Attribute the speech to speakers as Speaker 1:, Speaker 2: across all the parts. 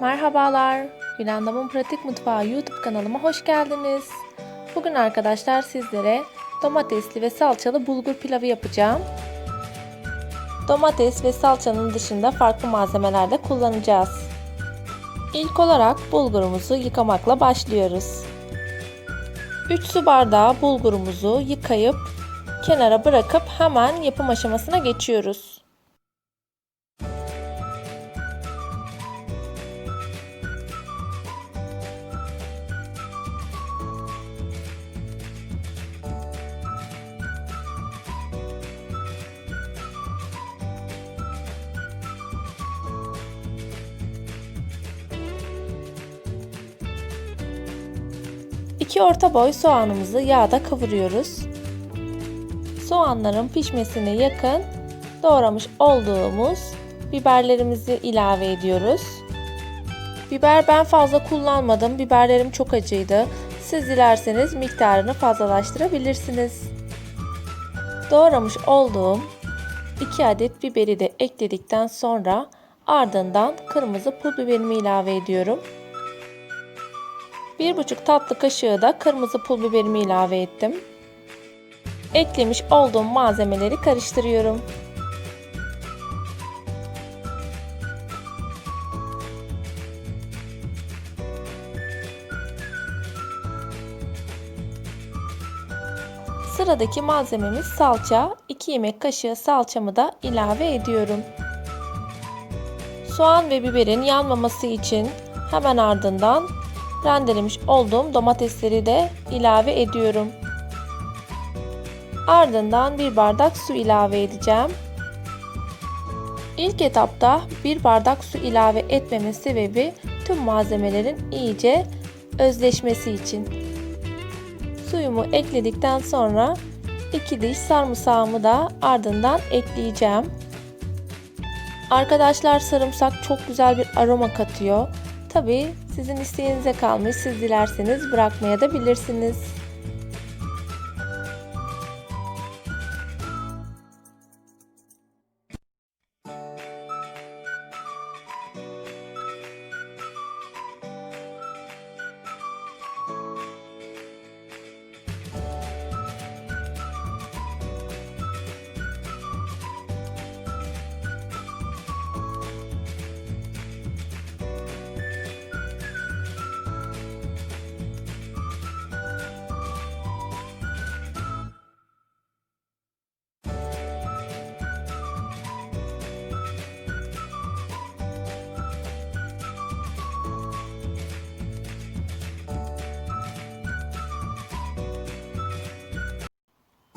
Speaker 1: Merhabalar, Gülandam'ın Pratik Mutfağı YouTube kanalıma hoş geldiniz. Bugün arkadaşlar sizlere domatesli ve salçalı bulgur pilavı yapacağım. Domates ve salçanın dışında farklı malzemeler de kullanacağız. İlk olarak bulgurumuzu yıkamakla başlıyoruz. 3 su bardağı bulgurumuzu yıkayıp kenara bırakıp hemen yapım aşamasına geçiyoruz. İki orta boy soğanımızı yağda kavuruyoruz. Soğanların pişmesine yakın doğramış olduğumuz biberlerimizi ilave ediyoruz. Biber ben fazla kullanmadım. Biberlerim çok acıydı. Siz dilerseniz miktarını fazlalaştırabilirsiniz. Doğramış olduğum 2 adet biberi de ekledikten sonra ardından kırmızı pul biberimi ilave ediyorum. 1,5 tatlı kaşığı da kırmızı pul biberimi ilave ettim. Eklemiş olduğum malzemeleri karıştırıyorum. Sıradaki malzememiz salça. 2 yemek kaşığı salçamı da ilave ediyorum. Soğan ve biberin yanmaması için hemen ardından rendelemiş olduğum domatesleri de ilave ediyorum. Ardından bir bardak su ilave edeceğim. İlk etapta bir bardak su ilave etmemin sebebi tüm malzemelerin iyice özleşmesi için. Suyumu ekledikten sonra 2 diş sarımsağımı da ardından ekleyeceğim. Arkadaşlar sarımsak çok güzel bir aroma katıyor. Tabi sizin isteğinize kalmış. Siz dilerseniz bırakmaya da bilirsiniz.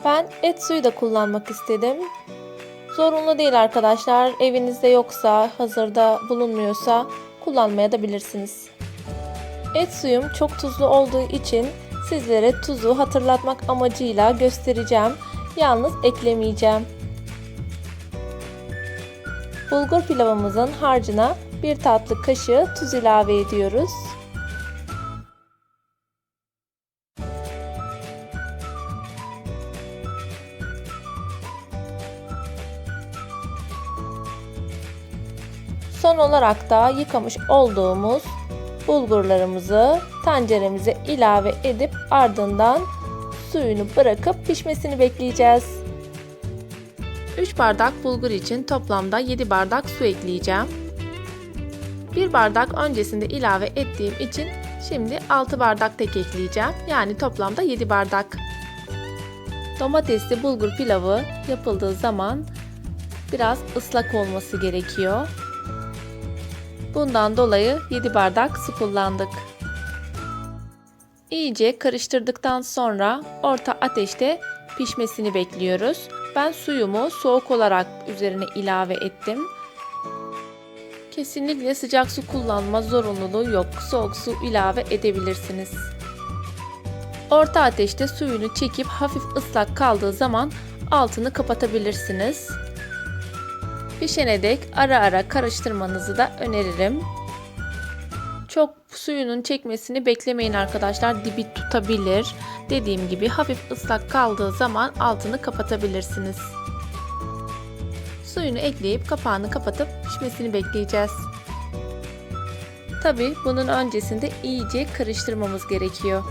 Speaker 1: Ben et suyu da kullanmak istedim. Zorunlu değil arkadaşlar. Evinizde yoksa, hazırda bulunmuyorsa kullanmaya da bilirsiniz. Et suyum çok tuzlu olduğu için sizlere tuzu hatırlatmak amacıyla göstereceğim. Yalnız eklemeyeceğim. Bulgur pilavımızın harcına bir tatlı kaşığı tuz ilave ediyoruz. Son olarak da yıkamış olduğumuz bulgurlarımızı tenceremize ilave edip ardından suyunu bırakıp pişmesini bekleyeceğiz. 3 bardak bulgur için toplamda 7 bardak su ekleyeceğim. 1 bardak öncesinde ilave ettiğim için şimdi 6 bardak tek ekleyeceğim. Yani toplamda 7 bardak. Domatesli bulgur pilavı yapıldığı zaman biraz ıslak olması gerekiyor. Bundan dolayı 7 bardak su kullandık. İyice karıştırdıktan sonra orta ateşte pişmesini bekliyoruz. Ben suyumu soğuk olarak üzerine ilave ettim. Kesinlikle sıcak su kullanma zorunluluğu yok. Soğuk su ilave edebilirsiniz. Orta ateşte suyunu çekip hafif ıslak kaldığı zaman altını kapatabilirsiniz. Pişene dek ara ara karıştırmanızı da öneririm. Çok suyunun çekmesini beklemeyin arkadaşlar. Dibi tutabilir. Dediğim gibi hafif ıslak kaldığı zaman altını kapatabilirsiniz. Suyunu ekleyip kapağını kapatıp pişmesini bekleyeceğiz. Tabi bunun öncesinde iyice karıştırmamız gerekiyor.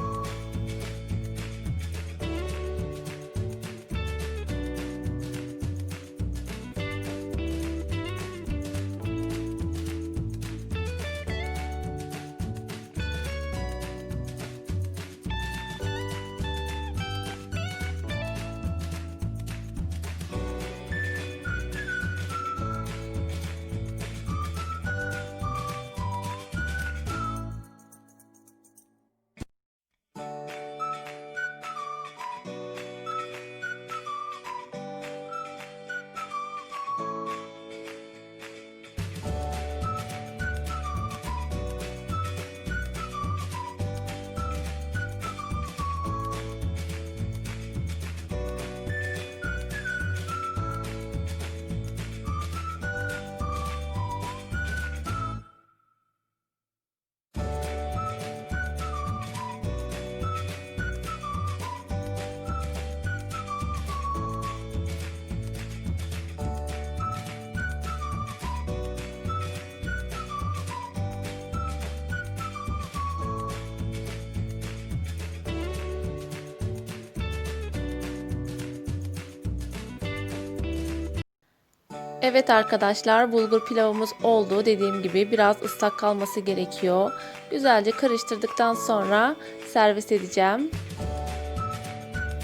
Speaker 1: Evet arkadaşlar bulgur pilavımız oldu. Dediğim gibi biraz ıslak kalması gerekiyor. Güzelce karıştırdıktan sonra servis edeceğim.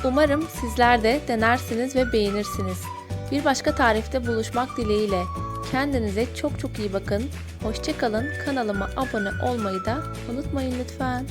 Speaker 1: Umarım sizler de denersiniz ve beğenirsiniz. Bir başka tarifte buluşmak dileğiyle. Kendinize çok çok iyi bakın. Hoşçakalın. Kanalıma abone olmayı da unutmayın lütfen.